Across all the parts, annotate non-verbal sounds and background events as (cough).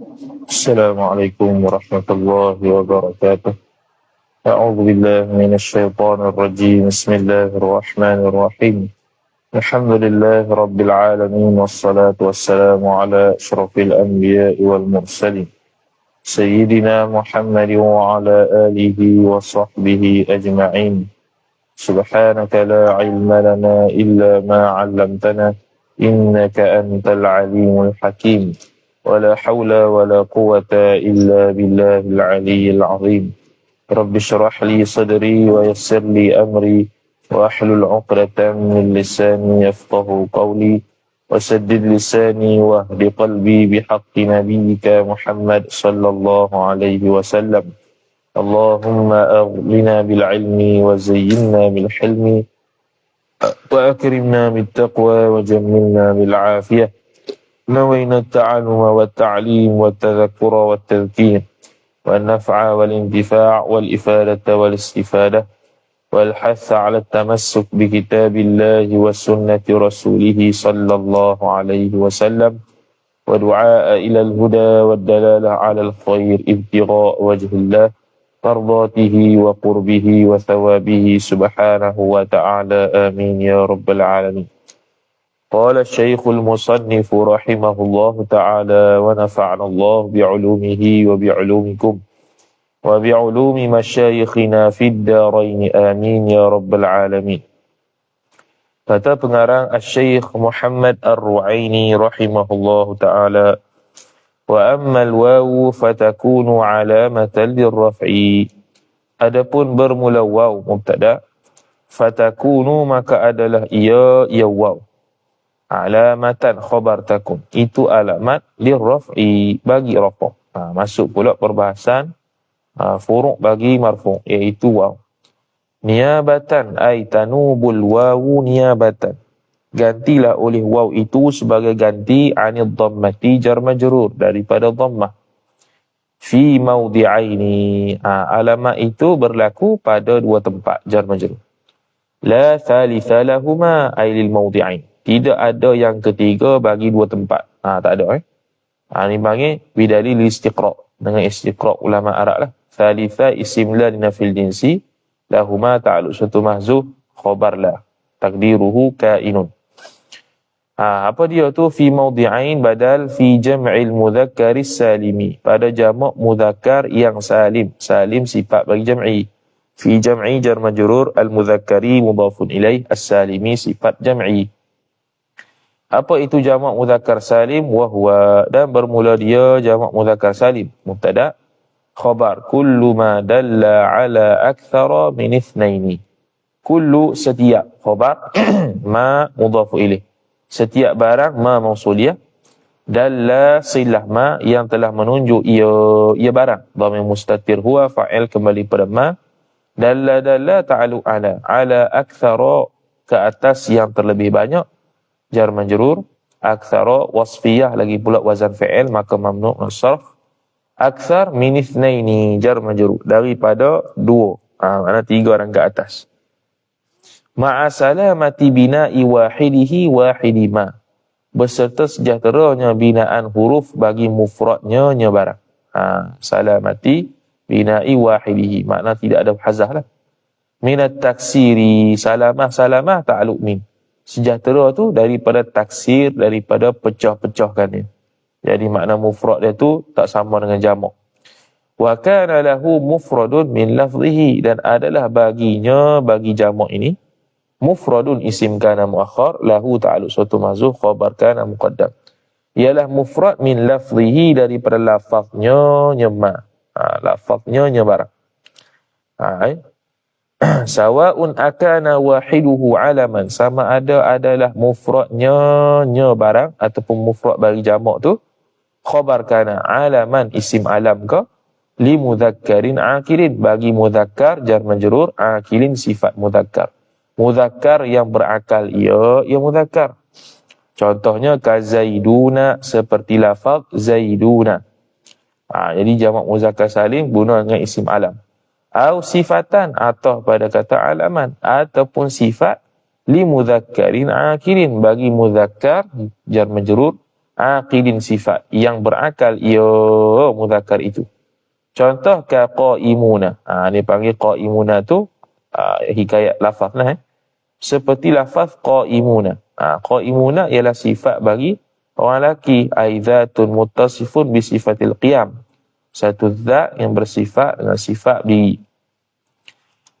السلام عليكم ورحمة الله وبركاته. أعوذ بالله من الشيطان الرجيم. بسم الله الرحمن الرحيم. الحمد لله رب العالمين والصلاة والسلام على أشرف الأنبياء والمرسلين. سيدنا محمد وعلى آله وصحبه أجمعين. سبحانك لا علم لنا إلا ما علمتنا إنك أنت العليم الحكيم. ولا حول ولا قوة إلا بالله العلي العظيم. رب اشرح لي صدري ويسر لي أمري واحلل عقدة من لساني يفقه قولي وسدد لساني واهد قلبي بحق نبيك محمد صلى الله عليه وسلم. اللهم أغننا بالعلم وزينا بالحلم وأكرمنا بالتقوى وجملنا بالعافية. نوينا التعلم والتعليم والتذكر والتذكير والنفع والانتفاع والإفادة والاستفادة والحث على التمسك بكتاب الله وسنة رسوله صلى الله عليه وسلم ودعاء إلى الهدى والدلالة على الخير ابتغاء وجه الله مرضاته وقربه وثوابه سبحانه وتعالى. آمين يا رب العالمين. قال الشيخ المصنف رحمه الله تعالى ونفعنا الله بعلومه وبعلومكم وبعلوم مشايخنا في الدارين آمين يا رب العالمين Kata pengarang Al-Syeikh Muhammad Ar-Ru'aini rahimahullah ta'ala Wa ammal wawu fatakunu alamatan lirraf'i Adapun bermula waw mubtada Fatakunu maka adalah ia ia waw Alamatan khabar takun Itu alamat lirraf'i bagi rafa ha, Masuk pula perbahasan ha, Furuk bagi marfu iaitu waw Niabatan ay tanubul wawu niabatan. Gantilah oleh waw itu sebagai ganti anid dhammati jar majrur daripada dhammah. Fi mawdi'aini. Ha, alamat itu berlaku pada dua tempat jar majrur. La thalitha lahuma ay lil mawdi'ain. Tidak ada yang ketiga bagi dua tempat. Ha, tak ada eh. Ha, ini panggil bidali istiqra. Dengan istiqra ulama Arab lah. Thalitha isim la dinafil jinsi lahuma ta'aluk suatu mahzuh khabar la takdiruhu kainun ha, apa dia tu fi mawdi'ain badal fi jam'il mudhakkari salimi pada jamak mudhakkar yang salim salim sifat bagi jam'i fi jam'i jar majrur al mudhakkari mudhafun ilaih as salimi sifat jam'i apa itu jamak mudhakkar salim? Wahwa dan bermula dia jamak mudhakkar salim. Mubtada. Khabar. Kullu ma dalla ala akthara min ithnaini. Kullu setiap khabar (clears throat) ma mudhafu ilaih setiap barang ma mausuliyah dalla silah ma yang telah menunjuk ia ia barang. Dhamir mustatir huwa fa'il kembali pada ma. Dalla dalla ta'alu ala ala akthara ke atas yang terlebih banyak jar majrur akthara wasfiyah lagi pula wazan fi'il maka mamnu' nasrf aksar minis ini jar majrur daripada dua. Ha, mana tiga orang ke atas. Ma'a salamati bina'i wahidihi wahidima. Beserta sejahteranya binaan huruf bagi mufradnya nya barang. Ha, salamati bina'i wahidihi. Makna tidak ada hazah lah. Minat taksiri salamah salamah ta'aluk min. Sejahtera tu daripada taksir, daripada pecah-pecahkannya. Jadi makna mufrad dia tu tak sama dengan jamak. Wa kana lahu mufradun min lafzihi dan adalah baginya bagi jamak ini mufradun isim kana muakhar lahu ta'alluq suatu mahzuf khabar kana muqaddam. Ialah mufrad min lafzihi daripada lafaznya nyema. Ha, lafaznya nya barang. Ha, eh? (clears throat) Sawa'un akana wahiduhu alaman. Sama ada adalah mufradnya nya barang ataupun mufrad bagi jamak tu. Khabar kana alaman isim alam ke? Li mudhakkarin akilin. Bagi mudhakkar jar majrur akilin sifat mudhakkar mudhakkar yang berakal ia ia mudhakkar contohnya kazaiduna seperti lafaz zaiduna. Ha, jadi jamak muzakkar salim guna dengan isim alam au sifatan atau pada kata alaman ataupun sifat li mudhakkarin akilin bagi mudhakkar jar majrur aqilin sifat yang berakal ia muzakkar itu. Contoh ka qaimuna. Ha, ni panggil qaimuna tu ha, hikayat lafaz lah eh. Seperti lafaz qaimuna. Ha, qaimuna ialah sifat bagi orang lelaki aidzatun muttasifun bi sifatil qiyam. Satu zat yang bersifat dengan sifat diri.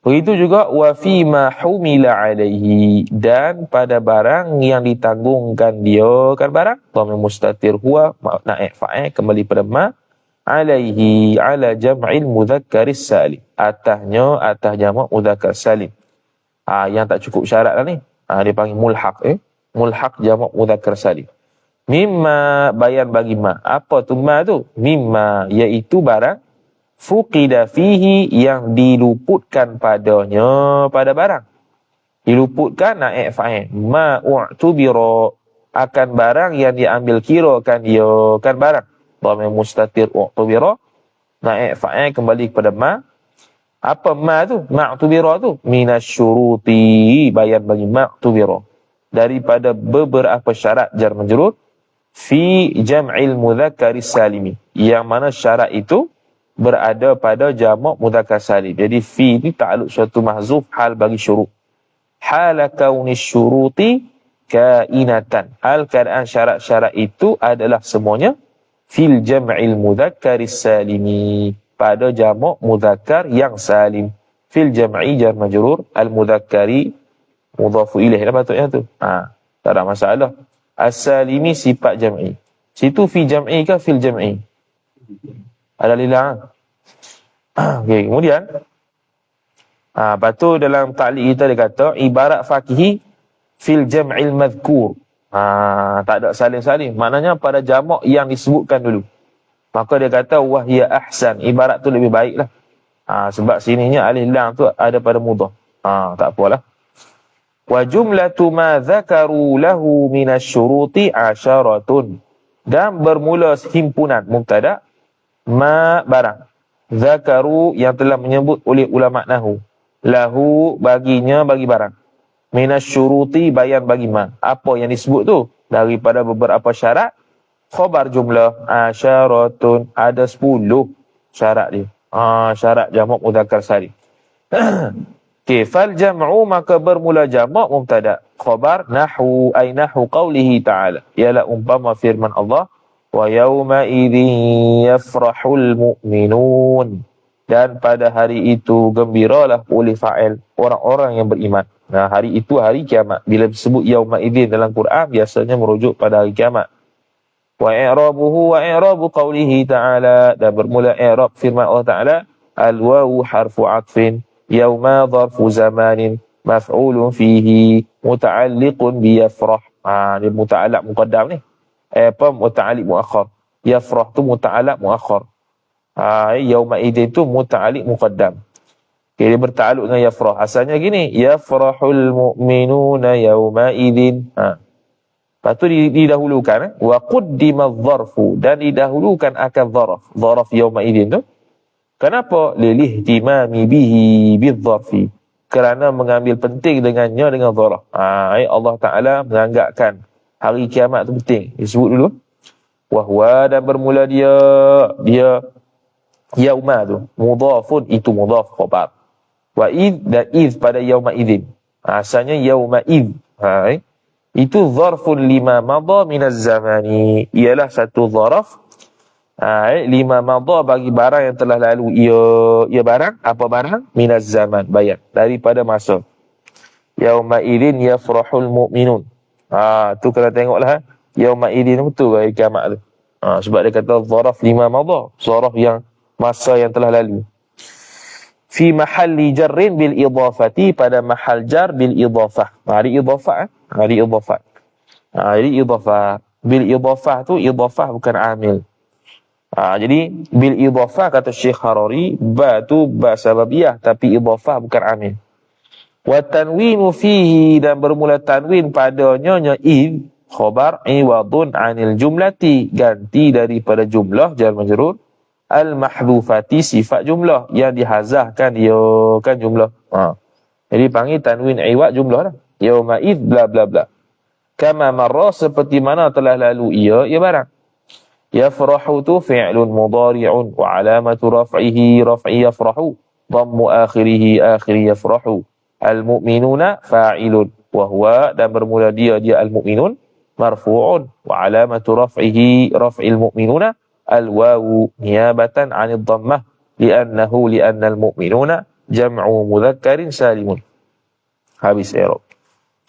Begitu juga wa fi ma humila alaihi. Dan pada barang yang ditanggungkan dia kan barang? Dhamir mustatir huwa naik fa'il kembali pada ma alaihi ala jam'il mudzakkaris salim. Atasnya atas jamak mudzakkar salim. Ha, yang tak cukup syarat lah ni. Ha, dia panggil mulhaq eh? Mulhaq jamak mudzakkar salim mimma bayan bagi ma apa tu ma tu mimma iaitu barang fuqida fihi yang diluputkan padanya pada barang. Diluputkan naik fa'il. Ma u'tubira akan barang yang diambil kira kan dia kan barang. Dhamir mustatir u'tubira naik fa'il kembali kepada ma. Apa ma tu? Ma'tubira tu minasyuruti bayan bagi ma'tubira. Daripada beberapa syarat jar menjurut fi jam'il mudhakkaris salimi. Yang mana syarat itu berada pada jamak mudzakkar salim. Jadi fi ni takluk suatu mahzuf hal bagi syurut. Hal kauni syuruti kainatan. Hal keadaan syarat-syarat itu adalah semuanya fil jam'il mudzakkar salimi. Pada jamak mudzakkar yang salim. Fil jam'i jar majrur al mudzakkari mudhafu lah patutnya tu. Ha, tak ada masalah. As-salimi sifat jam'i. Situ fi jam'i ke fil jam'i? Ada lila. (clears throat) Okey, kemudian ha, lepas tu dalam taklid kita dia kata ibarat fakihi fil jam'il madhkur. Ha, tak ada saling-saling. Maknanya pada jamak yang disebutkan dulu. Maka dia kata wahya ahsan. Ibarat tu lebih baik lah. Ha, sebab sininya alih lam tu ada pada mudah. Ha, tak apalah. Wa jumlatu ma zakaru lahu minasyuruti asyaratun. Dan bermula himpunan mubtada' ma barang. Zakaru yang telah menyebut oleh ulama nahu. Lahu baginya bagi barang. Minas syuruti bayan bagi ma apa yang disebut tu? Daripada beberapa syarat. Khabar jumlah asyaratun ada 10 syarat dia. Ah syarat jamak mudzakkar salim (clears throat) Okay, fal jam'u maka bermula jamak mubtada khabar nahu ay nahu qawlihi ta'ala ialah umpama firman Allah wa yawma idzin yafrahul mu'minun dan pada hari itu gembiralah oleh fa'il orang-orang yang beriman. Nah, hari itu hari kiamat. Bila disebut yauma idzin dalam Quran biasanya merujuk pada hari kiamat. Wa i'rabuhu wa i'rabu qawlihi ta'ala dan bermula i'rab firman Allah Ta'ala al-wawu harfu 'atfin zamanin maf'ulun fihi muta'alliqun bi yafrah. Ah, ha, muta'allaq muqaddam ni eh, apa muta'alliq muakhar yafrah tu muta'alliq muakhar ha yauma idin tu muta'alliq muqaddam okay, dia bertakluk dengan yafrah asalnya gini yafrahul mu'minuna yauma idin ha Lepas tu didahulukan eh? wa quddima dharfu dan didahulukan akan dharaf dharaf yauma idin tu kenapa lilih timami bihi bidzarfi kerana mengambil penting dengannya dengan dharaf ha Allah taala menganggapkan hari kiamat tu penting. Disebut dulu. Wahwa dan bermula dia dia yauma tu mudhafun itu mudhaf khabar. Wa id dan id pada yauma idzin. Ha, asalnya yauma id. Ha, eh? Itu zarfun lima madha minaz zamani. Ialah satu zaraf ha, eh? lima madha bagi barang yang telah lalu. Ia, ia barang, apa barang? Minaz zaman, bayar. Daripada masa. Yauma idin yafrahul mu'minun. Ha, tu kena tengoklah. Ha. Yauma idin betul ke kiamat tu. Ha, sebab dia kata zaraf lima madha. Zaraf yang masa yang telah lalu. Fi mahalli jarrin bil idafati pada mahal jar bil idafah. Ha, di idafah. Eh? Ha, di idafah. Ha, jadi idafah. Bil idafah tu idafah bukan amil. Ha, jadi bil idafah kata Syekh Harari ba tu ba sababiyah tapi idafah bukan amil. Wa tanwinu fihi dan bermula tanwin padanya nya id khabar iwadun anil jumlati ganti daripada jumlah jar majrur al mahdhufati sifat jumlah yang dihazahkan dia kan jumlah. Ha. Jadi panggil tanwin iwad jumlah dah yauma id bla bla bla. Kama marra seperti mana telah lalu ia ia barang yafrahu tu fi'lun mudari'un wa alamatu raf'ihi raf'i yafrahu dhammu akhirih akhir yafrahu al mu'minuna fa'ilun wa huwa dan bermula dia dia al mu'minun marfu'un wa alamatu raf'ihi raf'il mu'minuna al wawu niyabatan 'anid dhammah li'annahu li'anna al mu'minuna jam'u mudzakkarin salimun habis i'rab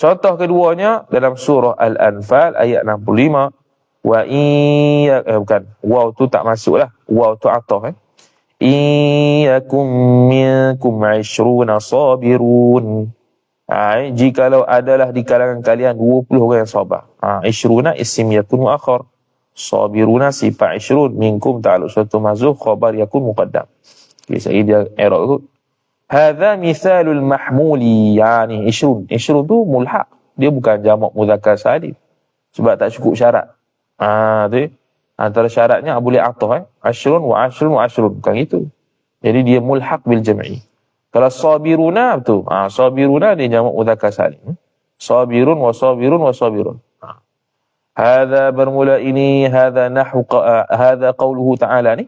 Contoh keduanya dalam surah Al-Anfal ayat 65 wa iya eh bukan. Waw tu tak masuklah. Waw tu ataf eh. Iyakum minkum 20 sabirun. Ha, jikalau adalah di kalangan kalian 20 orang yang sabar. Ha 20 isim yakun muakhar sabiruna sifat 20 minkum ta'alluq suatu mazuf khabar yakun muqaddam. Okay, saya dia error tu Hadha misalul mahmuli. Yani ishrun. Ishrun tu mulhaq. Dia bukan jamak muzakkar salim. Sebab tak cukup syarat. Ah tu. Antara syaratnya boleh atah eh. Ashrun wa ashrun wa ashrun. Bukan itu. Jadi dia mulhaq bil jam'i. Kalau sabiruna tu. Ah sabiruna dia jamak muzakkar salim. Sabirun wa sabirun wa sabirun. Hadha bermula ini hadha nahu hadha qawluhu ta'ala ni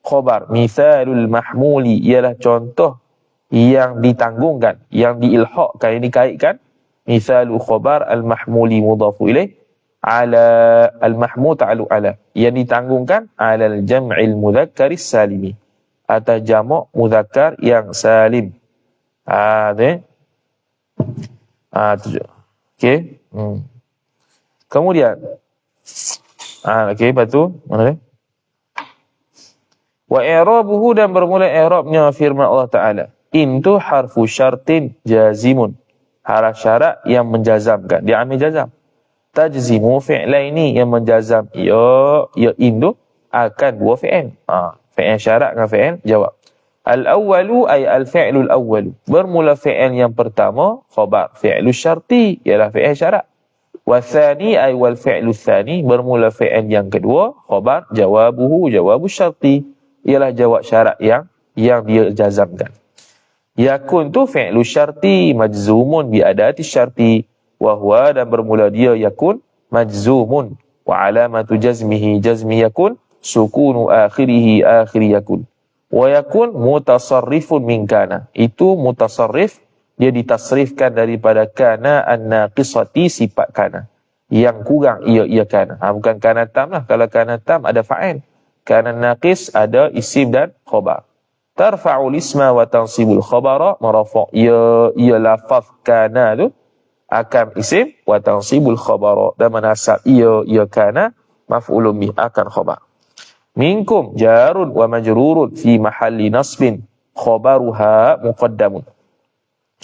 khabar mithalul mahmuli ialah contoh yang ditanggungkan, yang diilhaqkan, yang dikaitkan. Misalu khabar al-mahmuli mudafu ilaih ala al-mahmud ta'alu ala. Yang ditanggungkan ala al-jam'il mudhakkaris salimi. Atau jamak mudhakkar yang salim. Ah, tu Ah, tu. Okey. Hmm. Kemudian ah, okey, lepas tu mana dia? Wa i'rabuhu dan bermula i'rabnya firman Allah Taala. In tu harfu syartin jazimun. Haraf syarat yang menjazamkan. Dia ambil jazam. Tajzimu fi'laini yang menjazam. Ya, ya in tu akan dua fi'il. Ha, fi'il syarat dengan fi'il jawab. Al-awwalu ay al-fi'lu al-awwalu. Bermula fi'il yang pertama, khabar fi'lu syarti, ialah fi'il syarat. Wa thani ay wal fi'lu thani, bermula fi'il yang kedua, khabar jawabuhu jawabu syarti, ialah jawab syarat yang yang dia jazamkan. Yakun tu fi'lu syarti majzumun bi adati syarti wa huwa dan bermula dia yakun majzumun. Wa alamatu jazmihi jazmi yakun sukunu akhirih akhir yakun. Wa yakun mutasarrifun min kana. Itu mutasarrif dia ditasrifkan daripada kana an-naqisati sifat kana. Yang kurang ia ia kana. Ha, bukan kana tam lah. Kalau kana tam ada fa'il. Kana naqis ada isim dan khabar tarfa'ul isma wa tansibul khabara marafa' ya ya lafaz kana tu akan isim wa tansibul khabara dan menasab ya ya kana maf'ulun bih akan khabar. Minkum jarun wa majrurun fi mahalli nasbin khabaruha muqaddamun.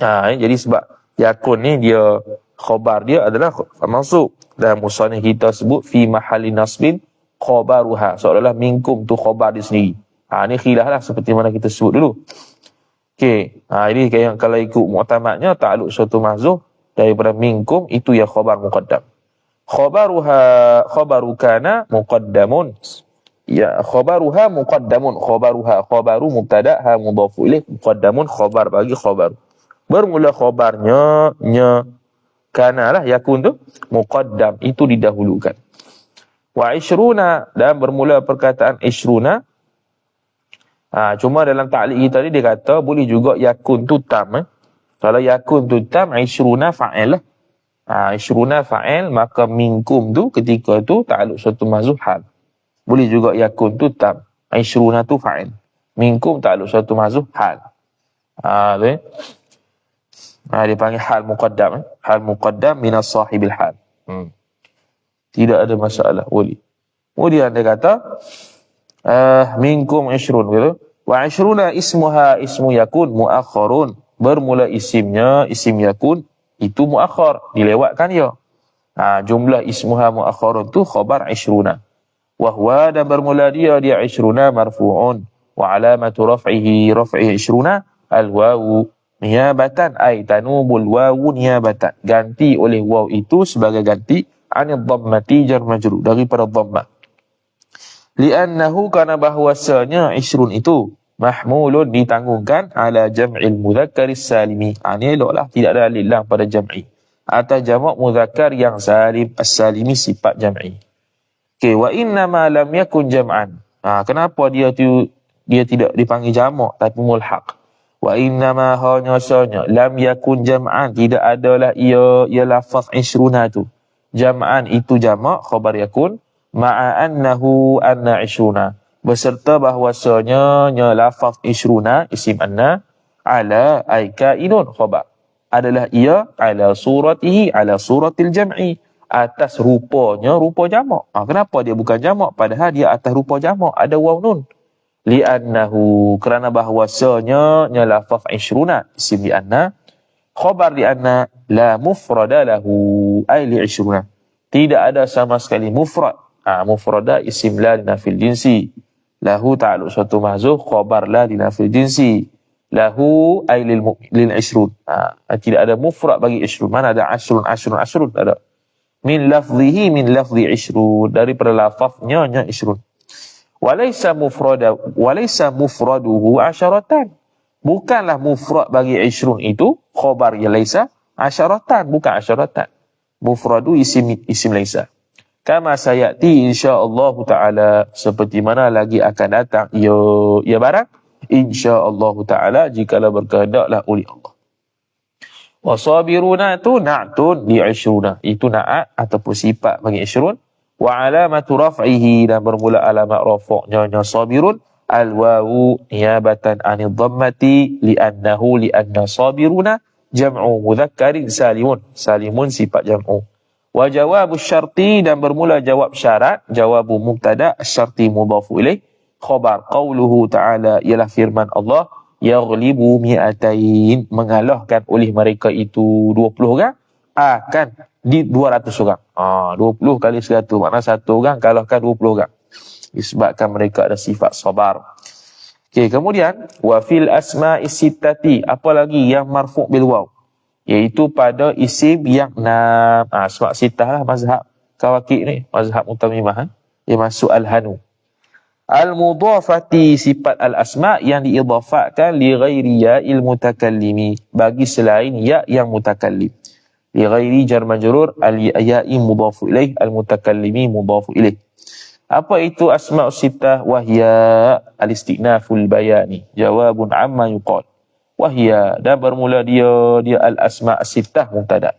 Ha jadi sebab yakun ni dia khabar dia adalah masuk. Dan musannif kita sebut fi mahalli nasbin khabaruha. Seolah-olah minkum tu khabar di sendiri. Ha, ini khilaf lah seperti mana kita sebut dulu. Okey, ha, ini kalau ikut mu'tamadnya, ta'aluk suatu mahzuh daripada minkum, itu yang khabar muqaddam. Khabaruha khabarukana muqaddamun. Ya, khabaruha muqaddamun. Khabaruha khabaru mubtada ha mudhafu ilaih muqaddamun khabar bagi khabar. Bermula khabarnya nya kana lah yakun tu muqaddam itu didahulukan. Wa ishruna dan bermula perkataan ishruna Ha, cuma dalam ta'liq kita ni dia kata boleh juga yakun tu tam. Eh. Kalau yakun tu tam, isyruna fa'il lah. Ha, isyruna fa'il, maka minkum tu ketika tu ta'aluk suatu mazhub hal. Boleh juga yakun tu tam. Isyruna tu fa'il. Minkum ta'aluk suatu mazhub hal. Ha, tu, eh. ha, dia panggil hal muqaddam. Eh. Hal muqaddam minas sahibil hal. Hmm. Tidak ada masalah. Boleh. Kemudian dia kata, uh, minkum ishrun gitu. Wa ishruna ismuha ismu yakun muakhirun. Bermula isimnya isim yakun itu muakhir dilewatkan ya. Ha, jumlah ismuha muakhirun tu khabar ishruna. Wa huwa dan bermula dia dia ishruna marfu'un wa alamatu raf'ihi raf'i ishruna al wawu niyabatan ay tanubul wawu niyabatan ganti oleh waw itu sebagai ganti anid dhammati jar majrur daripada dhammah li'annahu kana bahwasanya isrun itu mahmulun ditanggungkan ala jam'il mudzakkar salimi ha, ni eloklah tidak ada alif lam pada jam'i atas jamak muzakkar yang salim as-salimi sifat jam'i. Okey, wa inna ma lam yakun jam'an. Ha, kenapa dia tu dia tidak dipanggil jamak tapi mulhaq? Wa inna ma hanya sanya lam yakun jam'an tidak adalah ia ia lafaz isruna tu. Jam'an itu jamak khabar yakun ma'a annahu anna isruna. Beserta bahwasanya nya lafaz isruna isim anna ala aika inun khabar adalah ia ala suratihi ala suratil jam'i atas rupanya rupa jamak. Ha, kenapa dia bukan jamak padahal dia atas rupa jamak ada waw nun. Li'annahu kerana bahwasanya nya lafaz ishruna isim li anna khabar li anna la mufrada lahu ay li ishruna. Tidak ada sama sekali mufrad. Ha, mufrada isim la dinafil jinsi. Lahu ta'aluk suatu mahzuh khabar la dinafil jinsi. Lahu ay lil lil ishrun. Ha, tidak ada mufrad bagi ishrun. Mana ada ashrun ashrun ashrun? Ada. Min lafzihi min lafzi ishrun. Dari lafaznya nya ishrun. Walaysa mufrada walaysa mufraduhu asyaratan bukanlah mufrad bagi ishrun itu khabar ya laisa asyaratan bukan asyaratan mufradu isim isim laisa kama sayati insyaallah taala seperti mana lagi akan datang ya ya barang insya-Allah taala jikalau berkehendaklah oleh Allah. Wasabiruna tu na'tun li ishruna. Itu na'at ataupun sifat bagi ishrun. Wa alamatu raf'ihi dan bermula alamat rafa'nya nya sabirun al wawu niyabatan anil dhammati li annahu li anna sabiruna jam'u mudzakkarin salimun. Salimun sifat jam'u. Wa jawabu syarti dan bermula jawab syarat, jawabu mubtada syarti mudhafu ilaih khabar qauluhu ta'ala ialah firman Allah yaghlibu mi'atain mengalahkan oleh mereka itu 20 orang akan di 200 orang. Ah ha, 20 kali 100 makna satu orang kalahkan 20 orang. Disebabkan mereka ada sifat sabar. Okey, kemudian wa fil asma'i sittati apa lagi yang marfu' bil waw iaitu pada isim yang nam ah asma' sittah lah mazhab kawakib ni mazhab mutamimah ha? dia masuk al-hanu Al-mudhafati sifat al-asma yang diidhafatkan li ghairi ya'il mutakallimi bagi selain ya yang mutakallim. Li ghairi jar majrur al-ya'i mudhafu ilaih al-mutakallimi mudhafu ilaih. Apa itu asma' sittah wahya al-istinaful bayani. Jawabun amma yuqal. Wahya. Dan bermula dia dia al-asma' sittah mubtada.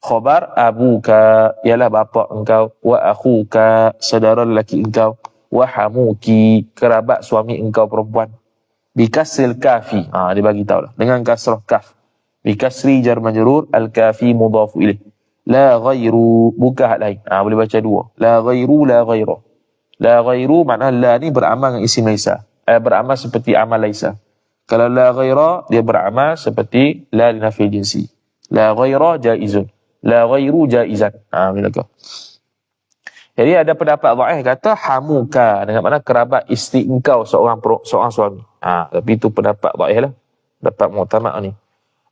Khabar abuka. Ialah bapa engkau. Wa akhuka. Saudara lelaki engkau. Wahamuki kerabat suami engkau perempuan. Bikasil kafi. Ha, dia bagi tahu lah. Dengan kasrah kaf. Bikasri jar majrur al kafi mudhaf ilaih la ghairu. Bukan hak lain. Ha, boleh baca dua. La ghairu la ghairu. La ghairu makna la ni beramal dengan isim laisa eh, beramal seperti amal laisa kalau la ghaira dia beramal seperti la linafi jinsi la ghaira jaizun la ghairu jaizan ha bila jadi ada pendapat dhaif kata hamuka dengan mana kerabat isteri engkau seorang seorang suami. Ha, tapi itu pendapat dhaif lah. Pendapat mu'tamad ni.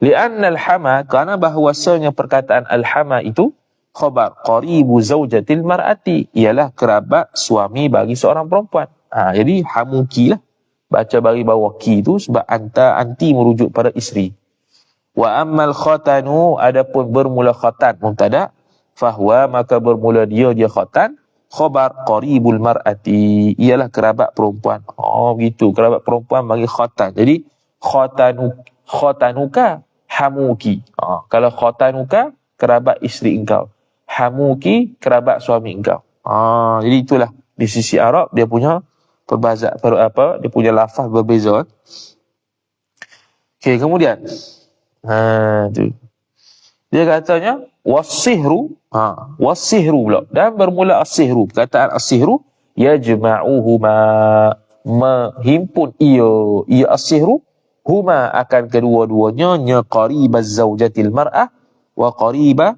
Lianna al-hama kerana bahawasanya perkataan al-hama itu khabar qaribu zaujatil mar'ati ialah kerabat suami bagi seorang perempuan. Ha, jadi hamuki lah. Baca bagi bawah ki itu sebab anta anti merujuk pada isteri. Wa ammal khatanu adapun bermula khatan mubtada Fahwa maka bermula dia dia khatan khabar qaribul mar'ati. Ialah kerabat perempuan. Oh begitu kerabat perempuan bagi khatan jadi khatanu khatanuka hamuki. Oh, kalau khatanuka kerabat isteri engkau. Hamuki kerabat suami engkau. Oh, jadi itulah di sisi Arab dia punya perbazak per apa dia punya lafaz berbeza okey kemudian. Ha tu. Dia katanya wasihru ha wasihru pula. Dan bermula asihru perkataan asihru yajma'uhuma menghimpun ia ia asihru huma akan kedua-duanya nya qaribaz zaujatil mar'ah wa qariba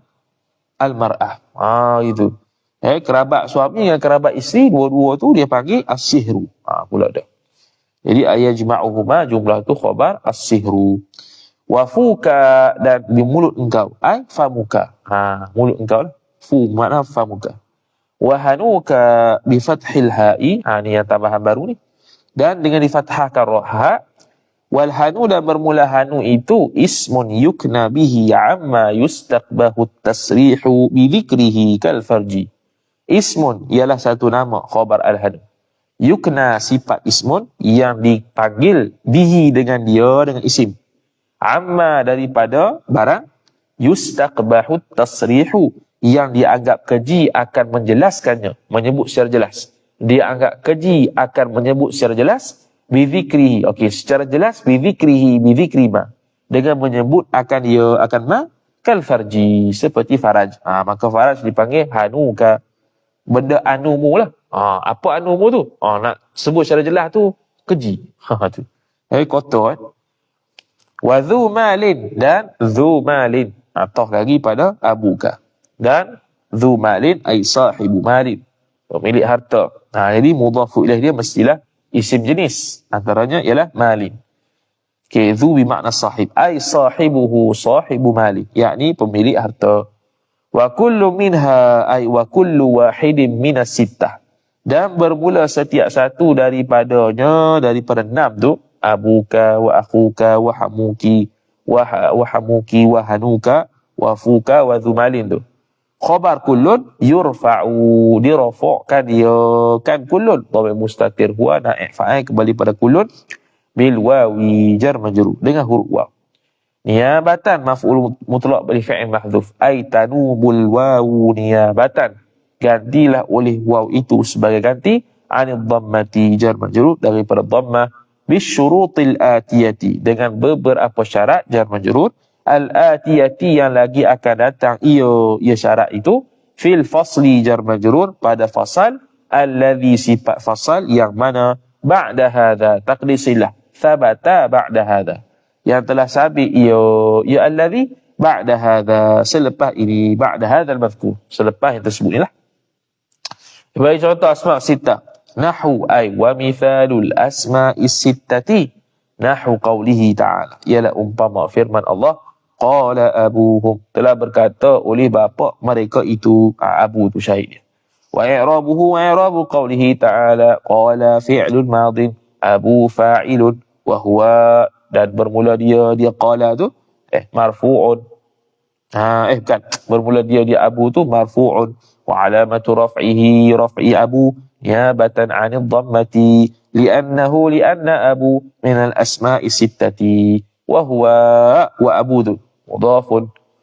al mar'ah ha itu eh kerabat suami dengan kerabat isteri dua-dua tu dia panggil asihru ha pula dah jadi ayajma'uhuma jumlah tu khabar asihru wafuka dan di mulut engkau. Ai famuka. Ha mulut engkau lah. Fu makna famuka. Wahanuka bi fathil ha'i. Ha ni yang tambahan baru ni. Dan dengan difathahkan ra ha wal hanu dan bermula hanu itu ismun yukna bihi amma yustaqbahu tasrihu bi dhikrihi kal farji ismun ialah satu nama khabar al hanu yukna sifat ismun yang dipanggil bihi dengan dia dengan isim. Amma daripada barang yustaqbahu tasrihu yang dianggap keji akan menjelaskannya menyebut secara jelas. Dianggap keji akan menyebut secara jelas bizikrihi. Okey secara jelas bizikrihi bizikri ma dengan menyebut akan dia akan ma kal farji seperti faraj. Ha, maka faraj dipanggil hanuka benda anumu lah. Ha, apa anumu tu? Ha, nak sebut secara jelas tu keji. Ha, tu. Eh kotor eh. Wa dhu malin dan dhu malin. Atau lagi pada abuka dan dhu malin ay sahibu malin. Pemilik harta. Ha, jadi mudhafu ilaih dia mestilah isim jenis. Antaranya ialah malin. Okay, dhu bermakna sahib. Ay sahibuhu sahibu mali. Yakni pemilik harta. Wa kullu minha ay wa kullu wahidin minas sittah. Dan bermula setiap satu daripadanya, daripada enam tu, abuka wa akhuka wa hamuki wa, wa hamuki wa hanuka wa fuka wa dhumalin tu. Khabar kullun yurfa'u dirafa'kan dia kan kullun. Dhamir mustatir huwa na'i fa'il kembali pada kullun. Bil wawi jar majrur. Dengan huruf waw niabatan maf'ul mutlaq bil fi'il mahdhuf. Ay tanubul wawu niabatan gantilah oleh waw itu sebagai ganti. Anid dhammati jar majrur daripada dhammah. Bisyurutil atiyati dengan beberapa syarat jar majrur al atiyati yang lagi akan datang iyo ia syarat itu. Fil fasli jar majrur pada fasal. Alladhi sifat fasal yang mana? Ba'da hadha taqdisillah. Thabata ba'da hadha yang telah sabit iyo ya alladhi ba'da hadha selepas ini ba'da hadha al-mazkur selepas yang tersebut inilah bagi contoh asma' sita Nahu ay wa mithalul asma'is sittati. Nahu qawlihi ta'ala. Ialah umpama firman Allah. Qala abuhum. Telah berkata oleh bapa mereka itu. Abu tu syahid. Wa i'rabuhu wa i'rabu qawlihi ta'ala. Qala fi'lun madin. Abu fa'ilun. Wa huwa. Dan bermula dia, dia qala tu. Eh, marfu'un. Ha, eh, bukan. Bermula dia, dia abu tu marfu'un. Wa alamatu raf'ihi raf'i abu. نيابة عن الضمة لأنه لأن أبو من الأسماء الستة وهو وأبو ذو مضاف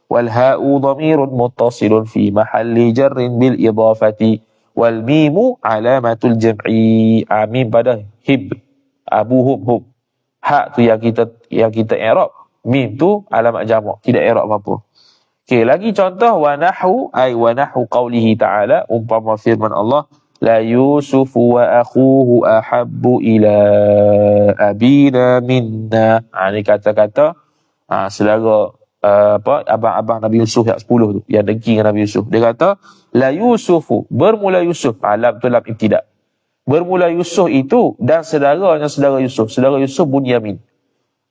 والهاء ضمير متصل في محل جر بالإضافة والميم علامة الجمع آمين pada hib abuhum hum ha tu yang kita yang kita i'rab mim tu alamat jamak tidak i'rab apa-apa Okey lagi contoh wa nahu ay wa nahu qaulihi ta'ala umpama firman Allah la Yusuf wa akhuhu ahabbu ila abina minna. Ha, ini kata-kata ha, saudara uh, apa abang-abang Nabi Yusuf yang 10 tu yang dengki dengan Nabi Yusuf. Dia kata la Yusufu bermula Yusuf alam tu lam ibtida. Bermula Yusuf itu dan saudaranya saudara Yusuf, saudara Yusuf Bunyamin.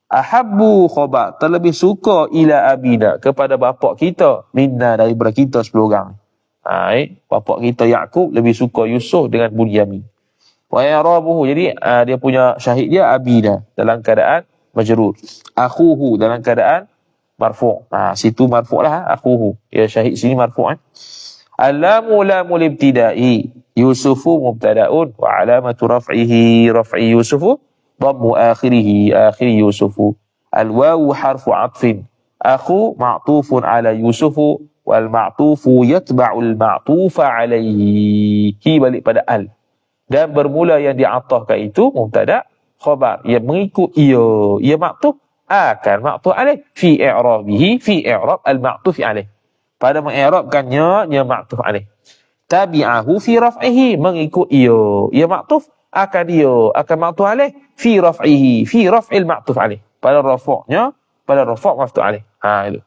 Ahabbu khabar terlebih suka ila abina kepada bapak kita minna daripada kita 10 orang. Ha, eh? Bapak kita Yakub lebih suka Yusuf dengan Bunyamin. Wa yarabuhu. Jadi uh, dia punya syahid dia Abida dalam keadaan majrur. Akhuhu dalam keadaan marfu'. Ha, situ marfu' lah akhuhu. Ya syahid sini marfu' eh. Alamu lamul ibtida'i. Yusufu mubtada'un wa alamatu raf'ihi raf'i Yusufu dhammu akhirihi akhiri Yusufu. Al-wawu harfu 'atfin. Akhu ma'tufun ala Yusufu wal ma'tufu yatba'ul ma'tufa alaihi hi balik pada al dan bermula yang diatahkan itu mubtada khabar yang mengikut ia ia maktuf akan maktuf alaih fi i'rabihi fi i'rab al ma'tuf alaih pada mengi'rabkannya ia maktuf alaih. Tabi'ahu fi raf'ihi mengikut ia. Ia maktuf akan dia akan maktuf alaih fi raf'ihi fi raf'il maktuf alaih. Pada rafa'nya pada rafa' maktuf alaih. Ha itu.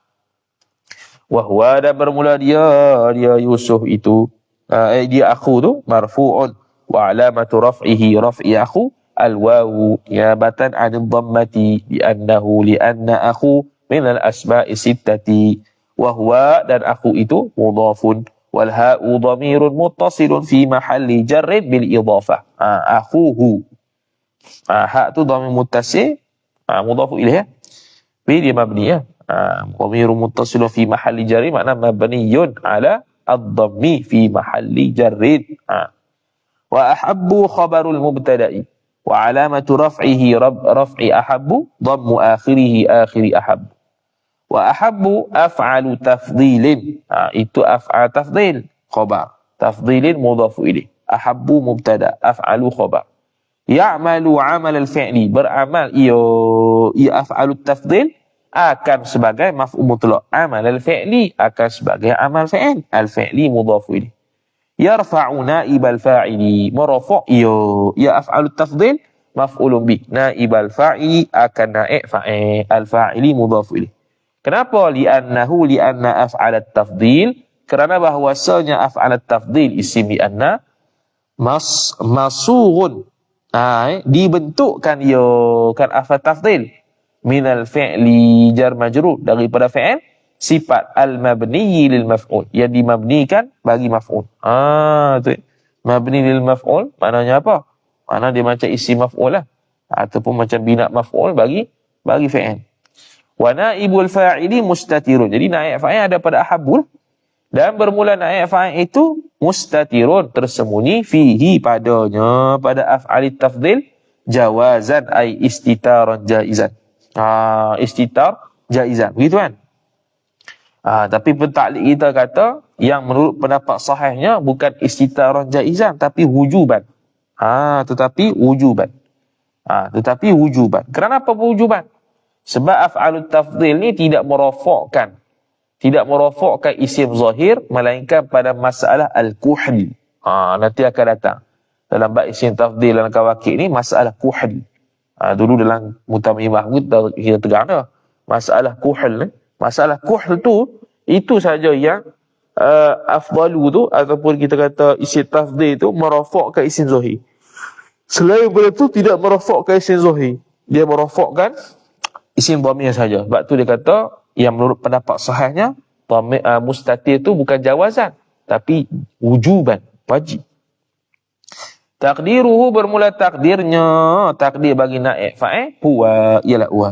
Wahwa dan bermula dia dia Yusuf itu uh, dia aku tu marfu'un. Wa alamatu raf'ihi raf'i aku al wawu niyabatan an dhammati li annahu li anna aku min al asma'i sittati huwa dan aku itu mudhafun wal ha'u dhamirun muttasilun fi mahalli jarrin bil idafah ha, akhuhu ha, ha tu dhamir muttasil Ha, mudhafu ilaih. Bi dia mabni ya. Ha, dhamiru muttasilun fi mahalli jarri makna mabniyun ala ad-dhammi fi mahalli jarrin. Ha. Wa ahabbu khabarul mubtada'i alamatu raf'ihi rab, raf'i ahabbu dhammu akhirihi akhiri ahabbu. Wa ahabbu af'alu tafdilin. Ha, itu af'al tafdil khabar. Tafdilin mudhafu ilaih. Ahabbu mubtada, af'alu khabar ya'malu amal al-fi'li beramal ia ia af'alu tafdil akan sebagai maf'ul mutlaq amal al-fi'li akan sebagai amal fi'il al-fi'li mudhaf ilaih yarfa'u naib al-fa'ili marfu' ia ia af'alu tafdil maf'ulun bi naib al-fa'ili akan naib fa'il al-fa'ili mudhaf ilaih kenapa? Li'annahu li'anna af'al at-tafdil kerana bahwasanya af'al at-tafdil isim bi anna mas masughun ha, eh, dibentukkan ia kan afal tafdil minal fi'li jar majrur. Daripada fi'il sifat al mabni lil maf'ul yang dimabnikan bagi maf'ul. Ah tu. Mabni lil maf'ul maknanya apa? Makna dia macam isi maf'ul lah. Ataupun macam bina maf'ul bagi bagi fi'il wa naibul fa'ili mustatirun jadi naib fa'il ada pada ahabul dan bermula naib fa'il itu mustatirun tersembunyi fihi padanya pada af'ali tafdil jawazan ai istitaran jaizan. Ha, istitar jaizan. Begitu kan? Ha, tapi pentaklik kita kata yang menurut pendapat sahihnya bukan istitaran jaizan tapi wujuban. Ha, tetapi wujuban. Ha, tetapi wujuban. Kenapa wujuban? Sebab af'alut tafdil ni tidak merofokkan tidak merofokkan isim zahir melainkan pada masalah al-kuhl. Ha, nanti akan datang. Dalam bab isim tafdil dan kawakib ni masalah kuhl. Ha, dulu dalam mutamimah kita, kita tegang dah. Masalah kuhl ni. Masalah kuhl tu, itu saja yang uh, afdalu tu ataupun kita kata isim tafdil tu merofokkan isim zahir. Selain daripada tu tidak merofokkan isim zahir. Dia merofokkan isim dhamir saja. Sebab tu dia kata yang menurut pendapat sahihnya uh, mustatir itu bukan jawazan tapi wujuban wajib. Takdiruhu bermula takdirnya takdir bagi naik fa'il huwa ialah huwa.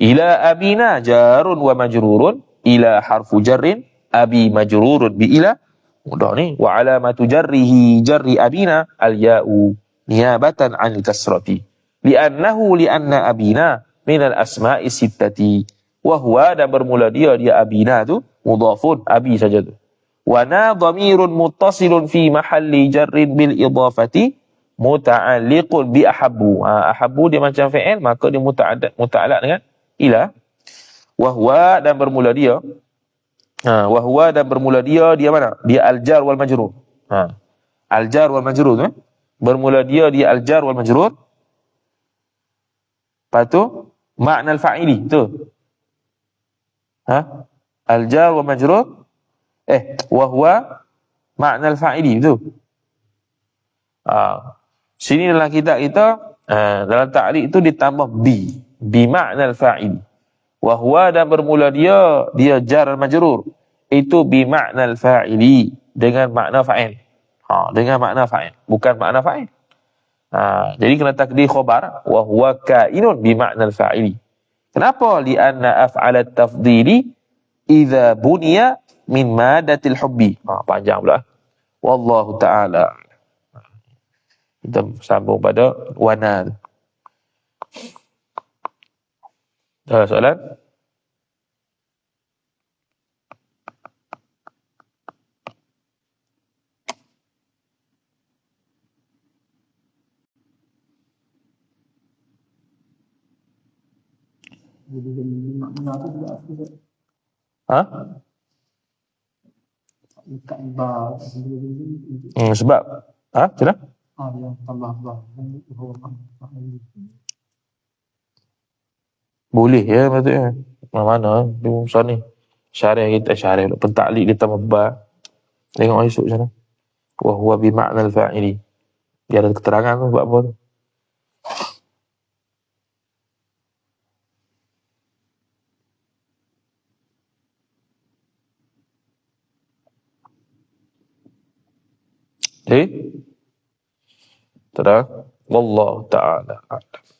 Ila abina jarun wa majrurun ila harfu jarrin abi majrurun bi ila. Mudah ni. Wa alamatu jarrihi jarri abina al ya'u niyabatan anil kasrati. Li'annahu li'anna abina min al asma'i sittati Wahwa dan bermula dia dia abina tu mudhafun abi saja tu. Wa na dhamirun muttasilun fi mahalli jarrin bil idafati muta'alliqun bi ahabbu. Ha, ahabbu dia macam fi'il maka dia muta'addad muta'allaq dengan ila. Wahwa dan bermula dia ha, wahwa dan bermula dia dia mana? Dia al-jar wal majrur. Ha. Al-jar wal majrur eh? Bermula dia dia al-jar wal majrur. Lepas tu makna al-fa'ili tu ha? Al jar wa majrur? Eh wa huwa makna al fa'ili itu ha. Sini dalam kitab kita ha, dalam ta'rif itu ditambah bi. Bi makna al fa'il wa huwa dan bermula dia dia jar majrur. Itu bi makna al fa'ili dengan makna fa'il. Ha dengan makna fa'il. Bukan makna fa'il ha jadi kena takdir khabar wa huwa kainun bi makna al Kenapa? Lianna af'ala tafdili idza buniya min madatil hubbi. Ha, panjang pula. Wallahu ta'ala. Kita sambung pada wana. Ada soalan? Ha? Hmm, sebab ha? Macam Boleh ya maksudnya. Mana mana di Musa ni. Syarih kita syarih pentaklik kita mabba. Tengok esok sana. Wa huwa bi ma'na al-fa'ili. Dia ada keterangan tu buat apa tu. Jadi, terang. Wallahu ta'ala a'lam.